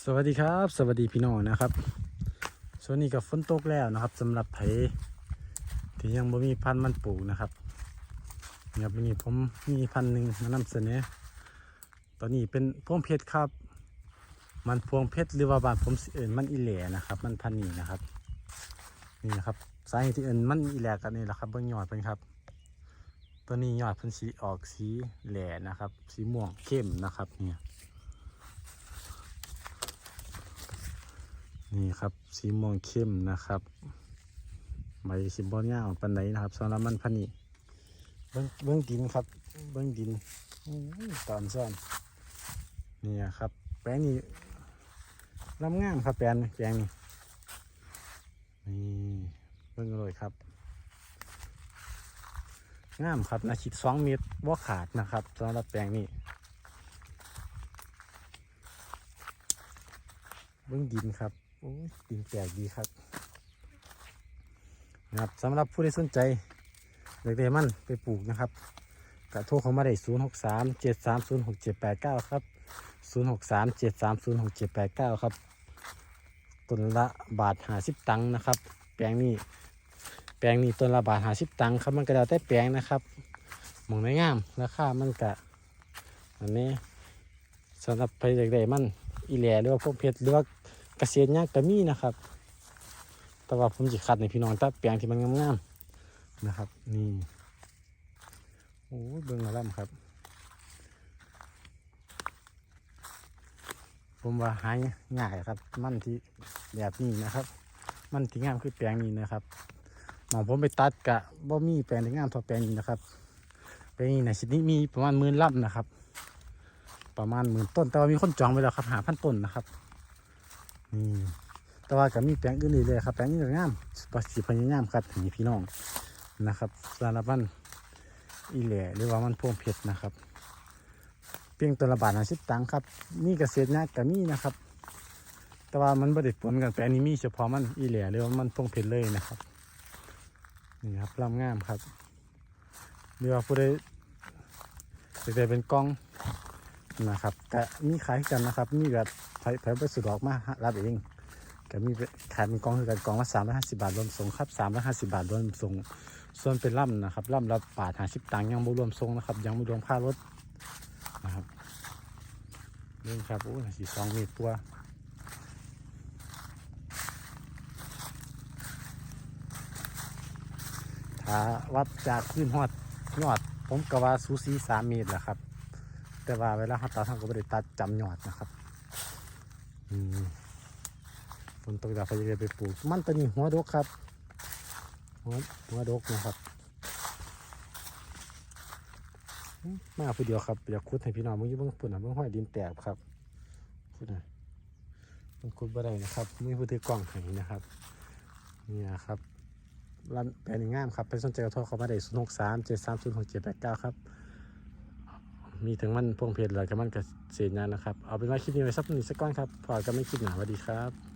สวัสดีครับ สวัสดีพี่น้องนะครับช่วงนี้ก็ฝนตกแล้วนะครับสำหรับไผที่ยังบ่มีพันธุ์มันปลูกนะครับเนี่ยวันนี้ผมมีพันธุ์หนึ่งมานำเสนอตอนนี้เป็นพวงเพชรครับ มันพวงเพชรหรือว่าบานผมเอิ้นมันอีแหล่นะครับ มันพันธุ์นี้นะครับ นี่นะครับสาเหตุที่เอิ้นมันอีแหล่กันนี่แหละครับเบื้องยอดเป็นครับ ตัวนี้ยอดพันสีออกสีแหล่นะครับ สีม่วงเข้มนะครับเนี่ย นี่ครับสีม่วงเข้มนะครับใบสิบอลย่างปันไหนนะครับสำหรับมันพันนี่เบิ้งเบิ้งดินครับ เบิ้งดินอตอนซ่อนนี่ครับ แปลงนี้ลำงามครับแปลงแปลงนี้นี่เบิ้งเลยครับงามครับนาชิดสองเมตรว่าขาดนะครับสำหรับแปลงนี้เบื้องดินครับ โอ้ยดินแปลกดีครับนะครับสำหรับผู้ที่สนใจอยากได้มันไปปลูกนะครับกระโทรเข้ามาได้ศูนย์หกสามเจ็ดสามศูนย์หกเจ็ดแปดเก้าครับศูนย์หกสามเจ็ดสามศูนย์หกเจ็ดแปดเก้าครับต้นละบาทหาสิบตังค์นะครับ แปลงนี้แปลงนี้ต้นละบาทหาสิบตังค์ครับมันก็แล้วแต่แปลงนะครับมองในงามราคามันกะอันนี้สำหรับใครอยากได้มันอีแหล่หรือว่าพวกเพชรหรือว่า เกษตรเนี่ยก็มีนะครับ แต่ว่าผมจะคัดในพี่น้องตัดแปลงที่มันงามๆนะครับ นี่โอ้ยเบิ่งมาแล้วครับ ผมว่าหายง่ายครับ มันที่แบบนี้นะครับ มันที่งามคือแปลงนี้นะครับหมองผมไปตัดกะบ่มีแปลงที่งามเท่าแปลงนี้นะครับแปลงนี้ในชิ้นนี้มีประมาณหมื่นลำนะครับ ประมาณหมื่นต้นแต่ว่ามีคนจองไว้แล้วครับหาพันต้นนะครับ นี่แต่ว่าก็มีแปลงอื่นอีกเลยครับแปลงนี้ก็งามปสิพยายามครับนี่พี่น้องนะครับสารพันอีแหล่หรือว่ามันพวงเพชรนะครับ เพียงตัวละบาทห้าสิบตังค์ครับมีเกษตรเนี่ยก็มีนะครับ แต่ว่ามันบริผลกันแปลงนี้มีเฉพาะมันอีแหล่หรือว่ามันพวงเพชรเลยนะครับนี่ครับลำงามครับหรือว่าผู้ใดอยากได้เป็นกล้อง นะครับก็มีขายกันนะครับ มีแบบไผไผไปสุดออกมารับเองก็มีขายเป็นกล่องคือกันกล่องละสามร้อยห้าสิบาทรวมส่งครับสามร้อยห้าสิบาทรวมส่งส่วนเป็นล่ำนะครับล่ำละบาทห้าสิบตังค์ยังไม่รวมส่งนะครับ ยังไม่รวมค่ารถนะครับนี่ครับโอ้ยสี่สองเมตรตัวถ้าวัดจากขึ้นหอดยอด ผมก็ว่าสูสีสามเมตรแหละครับ แต่ว่าเวลาเขาตัดเขาก็ไม่ได้ตัดจำยอดนะครับอืมฝนตกแล้วเขาจะไปปลูก มันตัวนี้หัวดกครับ หัวหัวดกนะครับมาผู้เดียวครับอยากคุดให้พี่น้องมึงอยี่เบิ่งปุ่นนะเบิ่งห้อยดินแตกครับคุดนะมันคุดบ่ได้นะครับมีผู้ถือกล้องให้นะครับนี่นะครับร้านแปลนงามครับเป็นสนใจก็โทรเข้ามาได้ศูนย์หกสามเจ็ดสามศูนย์หกเจ็ดแปดเก้าครับ มีถึงมันพวงเพชรแล้วก็มันกับเสียนนะครับ เอาเป็นว่าคลิปนี้ไว้สักนิดสักก้อนครับพอก็ไม่คลิปหนาสวัสดีครับ